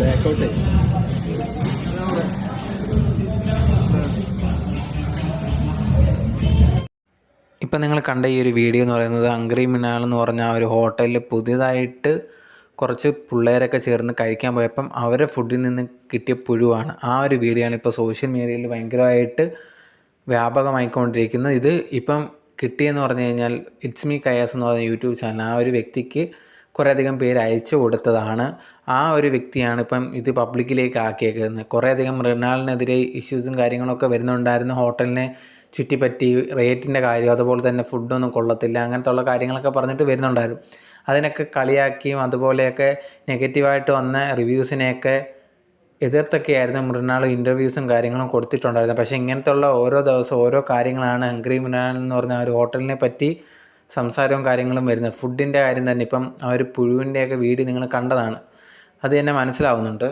ബാക്കോട്ടേ. ഇപ്പം നിങ്ങൾ കണ്ട ഈ ഒരു വീഡിയോ എന്ന് പറയുന്നത് അങ്ക്രി മിനാൾ എന്ന് പറഞ്ഞ ആ ഒരു ഹോട്ടലിൽ പുതിയതായിട്ട് കുറച്ച് പിള്ളേരൊക്കെ ചേർന്ന് കഴിക്കാൻ പോയപ്പം അവരെ ഫുഡിൽ നിന്ന് കിട്ടിയ പുഴുവാണ്. ആ ഒരു വീഡിയോ ആണ് ഇപ്പോൾ സോഷ്യൽ മീഡിയയിൽ ഭയങ്കരമായിട്ട് വ്യാപകമായിക്കൊണ്ടിരിക്കുന്നത്. ഇത് ഇപ്പം കിട്ടിയെന്ന് പറഞ്ഞു കഴിഞ്ഞാൽ ഇറ്റ്സ് മീ കയാസ് എന്ന് പറഞ്ഞ യൂട്യൂബ് ചാനൽ ആ ഒരു വ്യക്തിക്ക് കുറേയധികം പേര് അയച്ചു കൊടുത്തതാണ്. ആ ഒരു വ്യക്തിയാണ് ഇപ്പം ഇത് പബ്ലിക്കിലേക്ക് ആക്കിയേക്കുന്നത്. കുറേയധികം മൃണാളിനെതിരെ ഇഷ്യൂസും കാര്യങ്ങളൊക്കെ വരുന്നുണ്ടായിരുന്നു. ഹോട്ടലിനെ ചുറ്റിപ്പറ്റി റേറ്റിന്റെ കാര്യം അതുപോലെ തന്നെ ഫുഡൊന്നും കൊള്ളത്തില്ല അങ്ങനത്തെ ഉള്ള കാര്യങ്ങളൊക്കെ പറഞ്ഞിട്ട് വരുന്നുണ്ടായിരുന്നു. അതിനൊക്കെ കളിയാക്കിയും അതുപോലെയൊക്കെ നെഗറ്റീവായിട്ട് വന്ന റിവ്യൂസിനെയൊക്കെ എതിർത്തൊക്കെയായിരുന്നു മൃണാൾ ഇന്റർവ്യൂസും കാര്യങ്ങളും കൊടുത്തിട്ടുണ്ടായിരുന്നത്. പക്ഷേ ഇങ്ങനത്തെ ഉള്ള ഓരോ ദിവസം ഓരോ കാര്യങ്ങളാണ് ഹംഗ്രി മൃണാൾ എന്ന് പറഞ്ഞ ഒരു ഹോട്ടലിനെ പറ്റി സംസാരവും കാര്യങ്ങളും വരുന്നത്. ഫുഡിന്റെ കാര്യം തന്നെ ഇപ്പം ആ ഒരു പുഴുവിന്റെയൊക്കെ വീട് നിങ്ങൾ കണ്ടതാണ്. അത് തന്നെ മനസ്സിലാവുന്നുണ്ട്.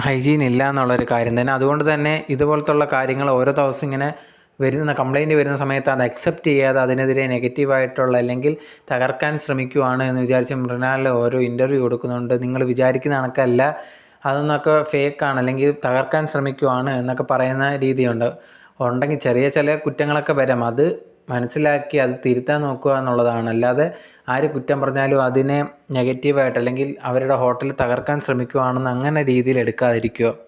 ഹൈജീൻ ഇല്ല എന്നുള്ളൊരു കാര്യം തന്നെ. അതുകൊണ്ട് തന്നെ ഇതുപോലത്തുള്ള കാര്യങ്ങൾ ഓരോ ദിവസം ഇങ്ങനെ വരുന്ന കംപ്ലൈന്റ് വരുന്ന സമയത്ത് അത് അക്സെപ്റ്റ് ചെയ്യാതെ അതിനെതിരെ നെഗറ്റീവായിട്ടുള്ള അല്ലെങ്കിൽ തകർക്കാൻ ശ്രമിക്കുവാണ് എന്ന് വിചാരിച്ച് മൃണാലിൽ ഓരോ ഇന്റർവ്യൂ കൊടുക്കുന്നുണ്ട്. നിങ്ങൾ വിചാരിക്കുന്ന കണക്കല്ല. അതൊന്നൊക്കെ ഫേക്കാണ് അല്ലെങ്കിൽ തകർക്കാൻ ശ്രമിക്കുവാണ് എന്നൊക്കെ പറയുന്ന രീതിയുണ്ട്. ഉണ്ടെങ്കിൽ ചെറിയ ചില കുറ്റങ്ങളൊക്കെ വരാം. അത് മനസ്സിലാക്കി അത് തിരുത്താൻ നോക്കുക എന്നുള്ളതാണ്. അല്ലാതെ ആര് കുറ്റം പറഞ്ഞാലും അതിനെ നെഗറ്റീവായിട്ട് അല്ലെങ്കിൽ അവരുടെ ഹോട്ടൽ തകർക്കാൻ ശ്രമിക്കുകയാണെന്ന് അങ്ങനെ രീതിയിൽ എടുക്കാതിരിക്കുക.